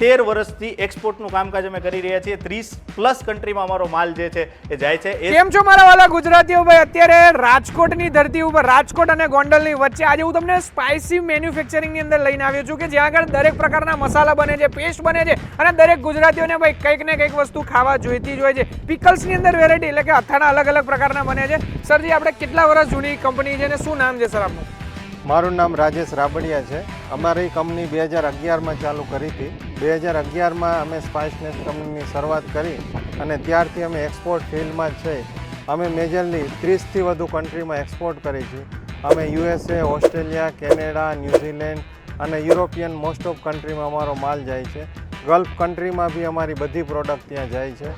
તેર વર્ષથી એક્સપોર્ટનું કામકાજ અમે કરી રહ્યા છીએ. ત્રીસ પ્લસ કન્ટ્રીમાં અમારો માલ જે છે એ જાય છે. કેમ છો મારા વાલા ગુજરાતીઓ ભાઈ? અત્યારે રાજકોટની ધરતી ઉપર, રાજકોટ અને ગોંડલની વચ્ચે આજે હું તમને સ્પાઇસી મેન્યુફેક્ચરિંગની અંદર લઈને આવ્યો છું કે જ્યાં આગળ દરેક પ્રકારના મસાલા બને છે પેસ્ટ બને છે અને દરેક ગુજરાતીઓને ભાઈ કંઈક ને કંઈક વસ્તુ ખાવા જોઈતી જ હોય છે. પિકલ્સની અંદર વેરાયટી એટલે કે અથાણા અલગ અલગ પ્રકારના બને છે. સરજી, આપણે કેટલા વર્ષ જૂની કંપની છે અને શું નામ છે સર આપનું? મારું નામ રાજેશ રાબડિયા છે. અમારી કંપની બે હજાર અગિયારમાં ચાલુ કરી હતી. બે હજાર અગિયારમાં અમે સ્પાઇસનેસ કંપનીની શરૂઆત કરી અને ત્યારથી અમે એક્સપોર્ટ ફિલ્ડમાં જ છે. અમે મેજરલી ત્રીસથી વધુ કન્ટ્રીમાં એક્સપોર્ટ કરી છે. અમે USA, Australia, Canada, New Zealand અને યુરોપિયન મોસ્ટ ઓફ કન્ટ્રીમાં અમારો માલ જાય છે. ગલ્ફ કન્ટ્રીમાં બી અમારી બધી પ્રોડક્ટ ત્યાં જાય છે.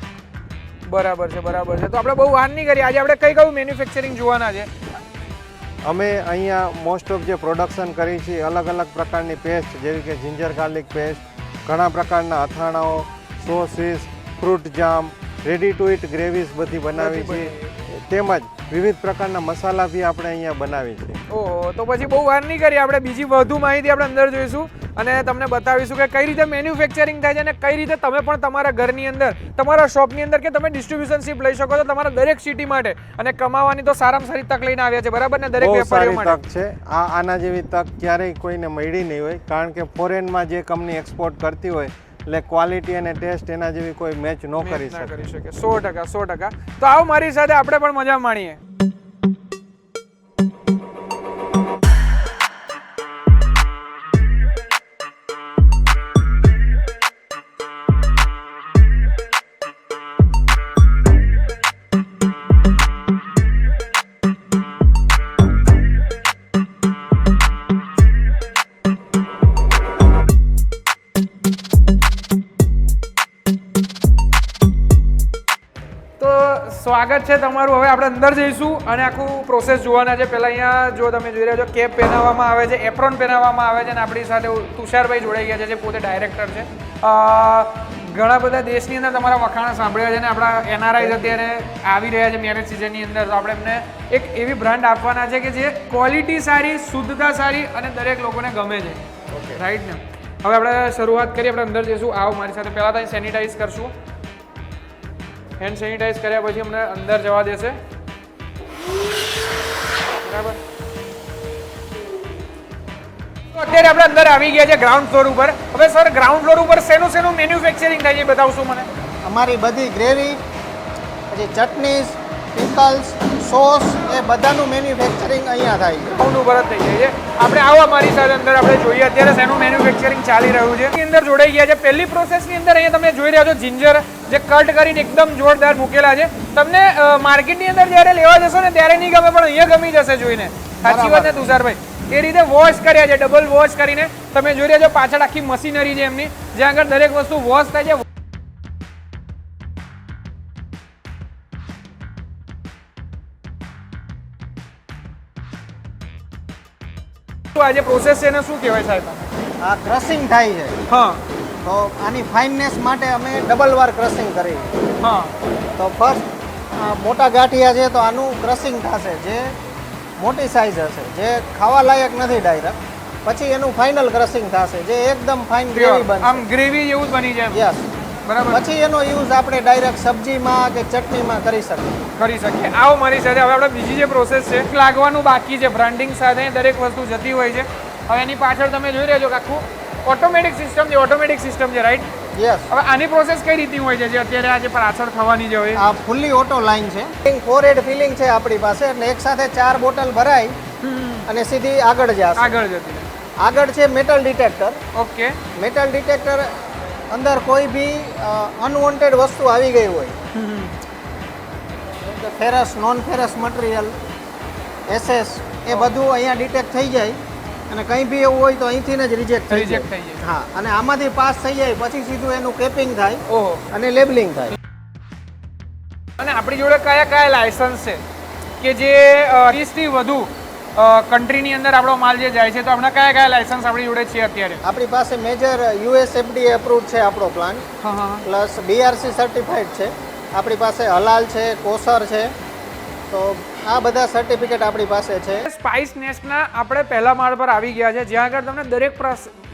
બરાબર છે બરાબર છે. તો આપણે બહુ વાર નહીં કરી. આજે આપણે કઈ કયું મેન્યુફેક્ચરિંગ જોવાના છે? અમે અહીંયા મોસ્ટ ઓફ જે પ્રોડક્શન કરી છે અલગ અલગ પ્રકારની પેસ્ટ જેવી કે જિંજર ગાર્લિક પેસ્ટ ઘણા પ્રકારના અથાણાઓ sauces fruit jam ready to eat gravies બધી બનાવી છે. તેમજ વિવિધ પ્રકારના મસાલા બી આપણે અહીંયા બનાવી છે. ઓહો તો પછી બહુ વાર નહીં કરી આપણે બીજી વધુ માહિતી આપણે અંદર જોઈશું. અને તમને બતાવીશું કે કઈ રીતે મેન્યુફેક્ચરિંગ થાય છે અને કઈ રીતે તમે પણ તમારા ઘરની અંદર તમારા શોપની અંદર કે તમે ડિસ્ટ્રીબ્યુશનશીપ લઈ શકો છો તમારા દરેક સિટી માટે. અને કમાવાની તો સારામાં સારી તક લઈને આવ્યા છે બરાબર ને? દરેક વેપારીઓ માટે. તક છે. આ આના જેવી તક ક્યારેય કોઈને મળી નહીં હોય કારણ કે ફોરેનમાં જે કંપની એક્સપોર્ટ કરતી હોય એટલે ક્વોલિટી અને ટેસ્ટ એના જેવી કોઈ મેચ ન કરી શકે. કરી શકે. સો ટકા સો ટકા. તો આવો મારી સાથે આપણે પણ મજા માણીએ. સ્વાગત છે તમારું. હવે આપણે અંદર જઈશું અને આખું પ્રોસેસ જોવાના છે. પહેલાં અહીંયા જો તમે જોઈ રહ્યા છો કેપ પહેરાવવામાં આવે છે એપ્રોન પહેરાવવામાં આવે છે અને આપણી સાથે તુષારભાઈ જોડાઈ ગયા છે જે પોતે ડાયરેક્ટર છે. ઘણા બધા દેશની અંદર તમારા વખાણ સાંભળ્યા છે અને આપણા એનઆરઆઈ અત્યારે આવી રહ્યા છે મેરેજ સિઝનની અંદર. તો આપણે એમને એક એવી બ્રાન્ડ આપવાના છે કે જે ક્વોલિટી સારી શુદ્ધતા સારી અને દરેક લોકોને ગમે છે. રાઈટ ને? હવે આપણે શરૂઆત કરીએ આપણે અંદર જઈશું. આવો મારી સાથે પહેલાં તો સેનિટાઈઝ કરશું. હેન્ડ સેનિટાઈઝ કર્યા પછી અમને અંદર જવા દેશે. બરાબર? અત્યારે આપણે અંદર આવી ગયા છે ગ્રાઉન્ડ ફ્લોર ઉપર. હવે સર ગ્રાઉન્ડ ફ્લોર ઉપર શેનું શેનું મેન્યુફેક્ચરિંગ થાય છે બતાવશો મને? અમારી બધી ગ્રેવી પછી ચટનીસ પિકલ્સ સોસ એ બધાનું મેન્યુફેક્ચરિંગ અહીંયા થાય છે. ગ્રાઉન્ડ ઉપર થઈ જાય છે. આપણે આવો અમારી સાથે અંદર આપણે જોઈએ અત્યારે શેનું મેન્યુફેક્ચરિંગ ચાલી રહ્યું છે. એની અંદર જોડાઈ ગયા છે. પહેલી પ્રોસેસની અંદર અહીંયા તમે જોઈ રહ્યા છો જિંજર જે કટ કરીને એકદમ જોરદાર મૂકેલા છે. તમને માર્કેટની અંદર જ્યારે લેવા જશો ને ત્યારે નહીં ગમે પણ અહીંયા ગમી જશે જોઈને. સાચી વાત ને તુષારભાઈ? એ રીતે વોશ કર્યા છે ડબલ વોશ કરીને. તમે જોઈ રહ્યા છો પાછળ આખી મશીનરી છે એમની. જ્યાં આગળ દરેક વસ્તુ વોશ થાય છે. તો આ જે પ્રોસેસ છે એને શું કહેવાય સાહેબ? આ ક્રશિંગ થાય છે. હા. તો આની ફાઇનનેસ માટે અમે ડબલ વાર ક્રશિંગ કરીએ હા. તો ફર્સ્ટ મોટા ગાંઠિયા છે તો આનું ક્રશિંગ થશે જે મોટી સાઇઝ હશે જે ખાવા લાયક નથી ડાયરેક્ટ પછી એનું ફાઇનલ ક્રશિંગ થશે જે એકદમ ફાઇન ગ્રેવી આમ ગ્રેવી જેવું જ બની જાય. યસ બરાબર. પછી એનો યુઝ આપણે ડાયરેક્ટ સબ્જીમાં કે ચટણીમાં કરી શકીએ. કરી શકીએ. આવો મારી સાથે હવે આપણે બીજી જે પ્રોસેસ છે લાગવાનું બાકી છે બ્રાન્ડિંગ સાથે દરેક વસ્તુ જતી હોય છે. હવે એની પાછળ તમે જોઈ રહ્યા છો કે આખું ઓટોમેટિક સિસ્ટમ છે ઓટોમેટિક સિસ્ટમ છે રાઈટ યસ હવે આની પ્રોસેસ કઈ રીતની હોય છે જે અત્યારે આજે પાછળ થવાની જે હોય? આ ફૂલ્લી ઓટો લાઈન છે. ફોર હેડ ફિલિંગ છે આપણી પાસે એટલે એક સાથે ચાર બોટલ ભરાય અને સીધી આગળ જશે. આગળ જતી આગળ છે metal detector okay metal detector અંદર કોઈ બી અનવોન્ટેડ વસ્તુ આવી ગઈ હોય. Ferrous non ferrous material SS એ બધું અહીંયા ડિટેક્ટ થઈ જાય. અને કંઈ બી એવું હોય તો અહીંથી જ રિજેક્ટ થઈ જાય. હા અને આમાંથી પાસ થઈ જાય પછી સીધું એનું કેપિંગ થાય ઓહો. અને લેબલિંગ થાય. અને આપણી જોડે કયા કયા લાયસન્સ છે? કે જે ત્રીસથી વધુ કન્ટ્રીની અંદર આપણો માલ જે જાય છે તો હમણાં કયા કયા લાયસન્સ આપણી જોડે છે અત્યારે? આપણી પાસે મેજર યુએસએફડી એપ્રુવ છે આપણો પ્લાન હા હા. પ્લસ બીઆરસી સર્ટિફાઈડ છે. આપણી પાસે હલાલ છે કોસર છે. તો આ બધા સર્ટિફિકેટ આપણી પાસે છે. સ્પાઇસ નેસ્ટના આપણે પહેલા માળ પર આવી ગયા છે. જ્યાં આગળ તમને દરેક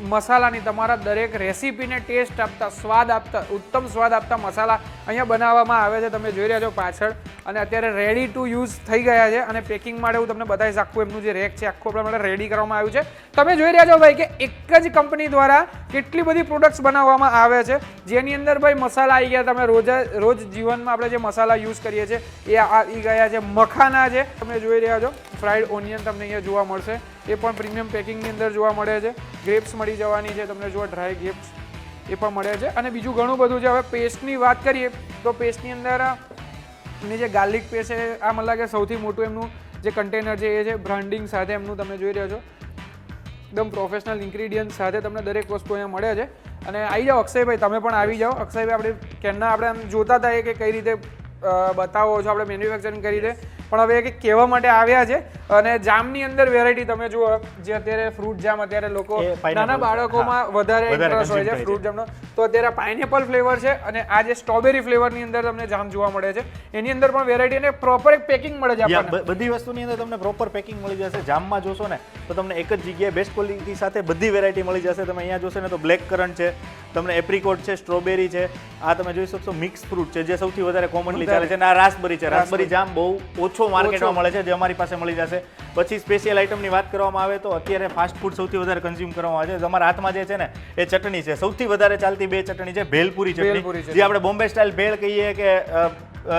મસાલાની તમારા દરેક રેસીપીને ટેસ્ટ આપતા, સ્વાદ આપતા, ઉત્તમ સ્વાદ આપતા મસાલા અહીંયા બનાવવામાં આવે છે. તમે જોઈ રહ્યા છો પાછળ. અને અત્યારે રેડી ટુ યુઝ થઈ ગયા છે. અને પેકિંગ માટે હું તમને બતાવીશ આખું એમનું જે રેક છે, આખું આપણા માટે રેડી કરવામાં આવ્યું છે. તમે જોઈ રહ્યા છો ભાઈ કે એક જ કંપની દ્વારા કેટલી બધી પ્રોડક્ટ્સ બનાવવામાં આવે છે. જેની અંદર ભાઈ મસાલા આવી ગયા. તમે રોજ રોજ જીવનમાં આપણે જે મસાલા યુઝ કરીએ છીએ, એ આવી ગયા છે. મખાના છે. તમે જોઈ રહ્યા છો. ફ્રાઈડ ઓનિયન તમને અહીંયા જોવા મળશે. એ પણ પ્રીમિયમ પેકિંગની અંદર જોવા મળે છે. ગ્રેપ્સ મળી જવાની છે, તમને જોવા ડ્રાય ગ્રેપ્સ એ પણ મળે છે. અને બીજું ઘણું બધું છે, હવે પેસ્ટની વાત કરીએ, તો પેસ્ટની અંદર એની જે ગાર્લિક પેસ્ટ છે આ મને લાગે સૌથી મોટું એમનું જે કન્ટેનર છે, એ છે બ્રાન્ડિંગ સાથે એમનું તમે જોઈ રહ્યા છો. એકદમ પ્રોફેશનલ ઇન્ગ્રીડિયન્ટ સાથે તમને દરેક વસ્તુ અહીંયા મળે છે. અને આવી જાઓ અક્ષયભાઈ, તમે પણ આવી જાઓ. અક્ષયભાઈ, આપણે કેરના આપણે આમ જોતા હતા કે કઈ રીતે બતાવો છો આપણે મેન્યુફેક્ચરિંગ કરી રીતે પણ હવે કે કહેવા માટે આવ્યા છે અને જામની અંદર વેરાયટી તમે જુઓ જે અત્યારે ફ્રૂટ જામ અત્યારે લોકો નાના બાળકોમાં વધારે ઇન્ટરેસ્ટ હોય છે ફ્રૂટ જામનો તો અત્યારે પાઇનેપલ ફ્લેવર છે અને આ જે સ્ટ્રોબેરી ફ્લેવરની અંદર તમને જામ જોવા મળે છે. એની અંદર પણ વેરાયટી અને પ્રોપર એક પેકિંગ મળે છે આપણને. બધી વસ્તુની અંદર તમને પ્રોપર પેકિંગ મળી જશે. જામમાં જોશો ને તો તમને એક જ જગ્યાએ બેસ્ટ ક્વોલિટી સાથે બધી વેરાયટી મળી જશે. તમે અહીંયા જોશો ને તો બ્લેક કરન્ટ છે તમને એપ્રિકોટ છે સ્ટ્રોબેરી છે આ તમે જોઈ શકશો મિક્સ ફ્રૂટ છે જે સૌથી વધારે કોમનલી ચાલે છે. અને આ રાસબરી છે. રાસબરી. જામ બહુ ઓછો માર્કેટમાં મળે છે જે અમારી પાસે મળી જશે. પછી સ્પેશિયલ આઇટમની વાત કરવામાં આવે તો અત્યારે ફાસ્ટ ફૂડ સૌથી વધારે કન્ઝ્યુમ કરવામાં આવે છે. તમારા હાથમાં જે છે ને એ ચટણી છે. સૌથી વધારે ચાલતી બે ચટણી છે ભેલપુરી ભેલપુરી ચટણી. જે આપણે બોમ્બે સ્ટાઇલ ભેળ કહીએ કે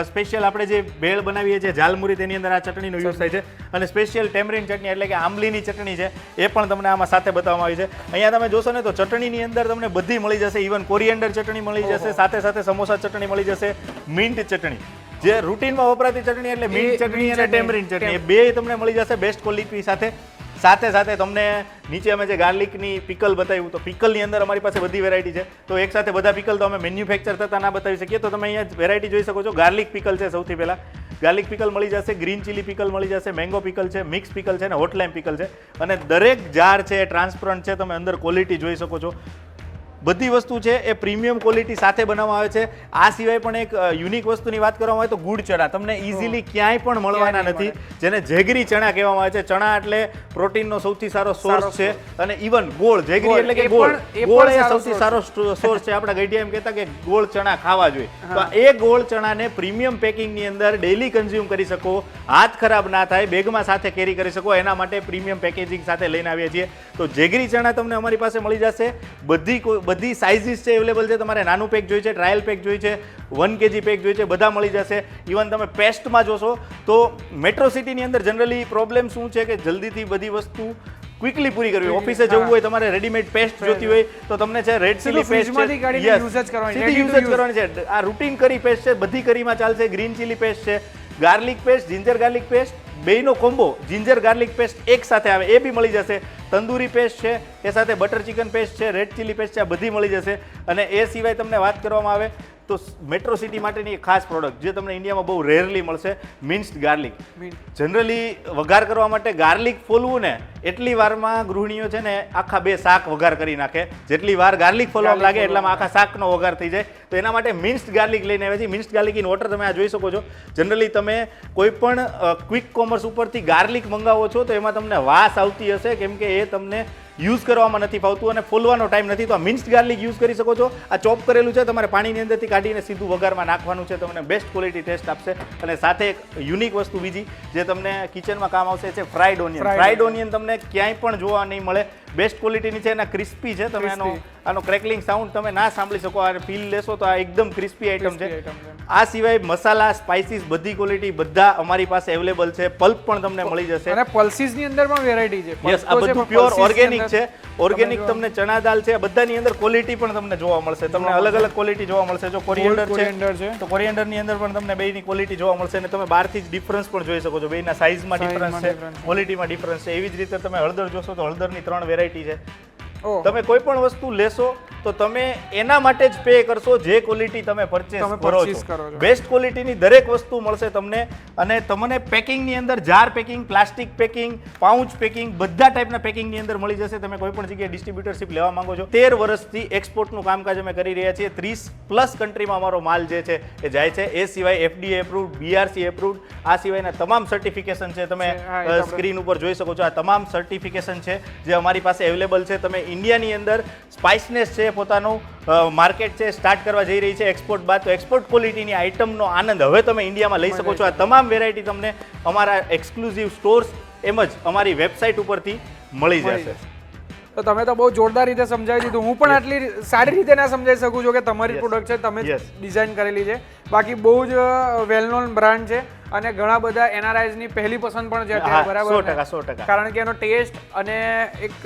સ્પેશિયલ આપણે જે ભેળ બનાવીએ છીએ ઝાલમુરી તેની અંદર આ ચટણીનો યુઝ થાય છે. અને સ્પેશિયલ ટેમરીન ચટણી એટલે કે આંબલીની ચટણી છે એ પણ તમને આમાં સાથે બતાવવામાં આવી છે. અહીંયા તમે જોશો ને તો ચટણીની અંદર તમને બધી મળી જશે. ઇવન કોરિએન્ડર ચટણી મળી જશે સાથે સાથે સમોસા ચટણી મળી જશે મિન્ટ ચટણી. જે રૂટીનમાં વપરાતી ચટણી એટલે મિન્ટ ચટણી અને. ટેમરીન ચટણી. એ બે તમને મળી જશે બેસ્ટ ક્વોલિટી સાથે. સાથે સાથે તમને નીચે અમે જે ગાર્લિકની પિકલ બતાવ્યું, તો પિકલની અંદર અમારી પાસે બધી વેરાયટી છે. તો એક સાથે બધા પિકલ તો અમે મેન્યુફેક્ચર થતા ના બતાવી શકીએ. તો તમે અહીંયા વેરાયટી જોઈ શકો છો. ગાર્લિક પિકલ છે સૌથી પહેલાં. ગાર્લિક પિકલ મળી જશે ગ્રીન ચીલી પિકલ મળી જશે મેંગો પિકલ છે મિક્સ પિકલ છે અને હોટલેમ પિકલ છે. અને દરેક જાર છે ટ્રાન્સપરન્ટ છે, તમે અંદર ક્વોલિટી જોઈ શકો છો. બધી વસ્તુ છે એ પ્રીમિયમ ક્વોલિટી સાથે બનાવવામાં આવે છે. આ સિવાય પણ એક યુનિક વસ્તુની વાત કરવામાં આવે તો ગુડ ચણા. તમને ઇઝીલી ક્યાંય પણ મળવાના નથી. જેને જેગરી ચણા કહેવામાં આવે છે. ચણા એટલે પ્રોટીનનો સૌથી સારો સારો સોર્સ. છે અને ઇવન ગોળ. જેગરી એટલે કે ગોળ. ગોળ એ સૌથી સારો સોર્સ છે. આપણા ગઈડિયા એમ કહેતા કે ગોળ ચણા ખાવા જોઈએ. તો એ ગોળ ચણાને પ્રીમિયમ પેકિંગની અંદર ડેલી કન્ઝ્યુમ કરી શકો. હાથ ખરાબ ના થાય બેગમાં સાથે કેરી કરી શકો. એના માટે પ્રીમિયમ પેકેજિંગ સાથે લઈને આવીએ છીએ. તો જેગરી ચણા તમને અમારી પાસે મળી જશે. બધી કોઈ- બધી સાઇઝીસ છે અવેલેબલ છે. તમારે નાનું પેક જોઈએ છે ટ્રાયલ પેક જોઈએ છે વન કેજી પેક જોઈએ છે બધા મળી જશે. ઇવન તમે પેસ્ટમાં જોશો તો મેટ્રો સિટીની અંદર જનરલી પ્રોબ્લેમ શું છે કે જલ્દીથી બધી વસ્તુ ક્વિકલી પૂરી કરવી. ઓફિસે જવું હોય તમારે રેડીમેડ પેસ્ટ જોતી હોય તો તમને છે રેડ ચીલી પેસ્ટ સીધી યુઝ જ કરવાની છે. આ રૂટીન કરી પેસ્ટ છે બધી કરીમાં ચાલશે ગ્રીન ચીલી પેસ્ટ છે garlic paste ginger garlic paste બેયનો combo, ginger garlic paste એક સાથે આવે, એ બી મળી જશે. તંદૂરી પેસ્ટ છે, એ સાથે બટર ચિકન પેસ્ટ છે, રેડ ચીલી પેસ્ટ છે, આ બધી મળી જશે. અને એ સિવાય તમને વાત કરવામાં આવે તો મેટ્રો સિટી માટેની એક ખાસ પ્રોડક્ટ જે તમને ઇન્ડિયામાં બહુ રેરલી મળશે મિન્સ્ડ ગાર્લિક જનરલી વઘાર કરવા માટે ગાર્લિક ફોલવું ને એટલી વારમાં ગૃહિણીઓ છે ને આખા બે શાક વઘાર કરી નાખે. જેટલી વાર ગાર્લિક ફોલવા લાગે એટલામાં આખા શાકનો વઘાર થઈ જાય. તો એના માટે મિન્સ્ડ ગાર્લિક લઈને આવે છે મિન્સ્ડ ગાર્લિક ઇન વોટર તમે આ જોઈ શકો છો. જનરલી તમે કોઈ પણ ક્વિક કોમર્સ ઉપરથી ગાર્લિક મંગાવો છો તો એમાં તમને વાસ આવતી હશે. કેમ કે એ તમને યુઝ કરવામાં નથી ફાવતું અને ફોલવાનો ટાઈમ નથી. તો આ મિન્સ્ડ ગાર્લિક યુઝ કરી શકો છો. આ ચોપ કરેલું છે તમારે પાણીની અંદરથી કાઢીને સીધું વઘારમાં નાખવાનું છે. તમને બેસ્ટ ક્વોલિટી ટેસ્ટ આપશે. અને સાથે એક યુનિક વસ્તુ બીજી જે તમને કિચનમાં કામ આવશે છે ફ્રાઈડ ઓનિયન ફ્રાઈડ ઓનિયન તમને ક્યાંય પણ જોવા નહીં મળે. બેસ્ટ ક્વોલિટીની છે એના ક્રિસ્પી છે. તમે આનો આનો ક્રેકલિંગ સાઉન્ડ તમે ના સાંભળી શકો. આ ફીલ લેશો તો આ એકદમ ક્રિસ્પી આઈટમ છે. આ સિવાય મસાલા સ્પાઇસીસ બધી ક્વોલિટી બધા અમારી પાસે અવેલેબલ છે. પલ્પ પણ તમને મળી જશે. અને પલ્સીસની અંદર પણ વેરાયટી છે. યસ આ બધું પ્યોર ઓર્ગેનિક છે. ઓર્ગેનિક તમને ચણા દાલ છે બધાની અંદર ક્વોલિટી પણ તમને જોવા મળશે. તમને અલગ અલગ ક્વોલિટી જોવા મળશે. જો કોરિએન્ડર છે. તો કોરિએન્ડરની અંદર પણ તમને બેયની ક્વોલિટી જોવા મળશે અને તમે બહારથી જ ડિફરન્સ પણ જોઈ શકો છો. બેના સાઇઝમાં ડિફરન્સ છે. ક્વોલિટીમાં ડિફરન્સ છે. એવી જ રીતે તમે હળદર જોશો તો હળદરની ત્રણ વેરાયટી છે. તમે કોઈ પણ વસ્તુ લેશો તો તમે એના માટે જ પે કરશો જે ક્વોલિટી તમે પરચેસ કરો છો. બેસ્ટ ક્વોલિટીની દરેક વસ્તુ મળશે તમને અને તમને પેકિંગની અંદર jar packing plastic packing pouch packing બધા ટાઈપના પેકિંગની અંદર મળી જશે. તમે કોઈ પણ જગ્યાએ ડિસ્ટ્રીબ્યુટરશિપ લેવા માંગો છો. તેર વર્ષથી એક્સપોર્ટનું કામકાજ અમે કરી રહ્યા છીએ. ત્રીસ પ્લસ કન્ટ્રીમાં અમારો માલ જે છે એ જાય છે. એ સિવાય એફડીએ એપ્રુવડ બીઆરસી એપ્રુવડ આ સિવાયના તમામ સર્ટિફિકેશન છે તમે સ્ક્રીન ઉપર જોઈ શકો છો. આ તમામ સર્ટિફિકેશન છે જે અમારી પાસે અવેલેબલ છે. તમે ઇન્ડિયાની અંદર સ્પાઇસનેસ છે પોતાનું માર્કેટ છે સ્ટાર્ટ કરવા જઈ રહી છે એક્સપોર્ટ બાદ. તો એક્સપોર્ટ ક્વોલિટીની આઇટમનો આનંદ હવે તમે ઇન્ડિયામાં લઈ શકો છો. આ તમામ વેરાયટી તમને અમારા એક્સક્લુઝિવ સ્ટોર્સ એમ જ અમારી વેબસાઇટ ઉપરથી મળી જશે. તો તમે તો બહુ જોરદાર રીતે સમજાવી દીધું. હું પણ આટલી સારી રીતે ના સમજાવી શકું છું કે તમારી પ્રોડક્ટ છે તમે. ડિઝાઇન કરેલી છે. બાકી બહુ જ વેલ નોન બ્રાન્ડ છે. અને ઘણા બધા એનઆરઆઈઝની પહેલી પસંદ પણ છે અત્યારે બરાબર સો ટકા, સો ટકા. કારણ કે એનો ટેસ્ટ અને એક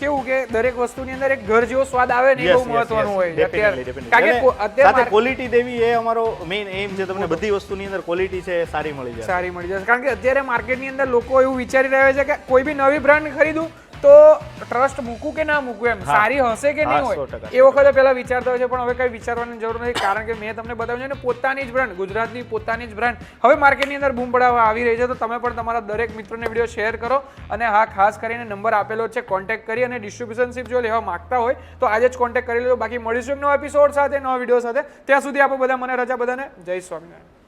કેવું કે દરેક વસ્તુની અંદર એક ઘર જેવો સ્વાદ આવે ને એ બહુ મહત્વનું હોય અત્યારે. Definitely. કારણ કે અત્યારે સાથે ક્વોલિટી દેવી એ અમારો મેઇન એમ છે તમને બધી વસ્તુની અંદર ક્વોલિટી છે એ સારી મળી જાય સારી મળી જશે. કારણ કે અત્યારે માર્કેટની અંદર લોકો એવું વિચારી રહ્યા છે કે કોઈ બી નવી બ્રાન્ડ ખરીદું તો ટ્રસ્ટ મૂકું કે ના મૂકું એમ? સારી હશે કે નહીં હોય? એ વખતે પહેલા વિચારતા હોય છે પણ હવે કઈ વિચારવાની જરૂર નથી કારણ કે મેં તમને બતાવ્યું છે ને પોતાની જ બ્રાન્ડ ગુજરાતની પોતાની જ બ્રાન્ડ હવે માર્કેટની અંદર બૂમ પડાવવા આવી રહી છે તો તમે પણ તમારા દરેક મિત્રોને વીડિયો શેર કરો અને હા ખાસ કરીને નંબર આપેલો છે કોન્ટેક્ટ કરી અને ડિસ્ટ્રીબ્યુશનશીપ જો લેવા માંગતા હોય તો આજે જ કોન્ટેક્ટ કરી લેજો બાકી મળીશું એક નવા એપિસોડ સાથે નવા વીડિયો સાથે. ત્યાં સુધી આપો બધા મને રજા બધાને જય સ્વામિનારાયણ.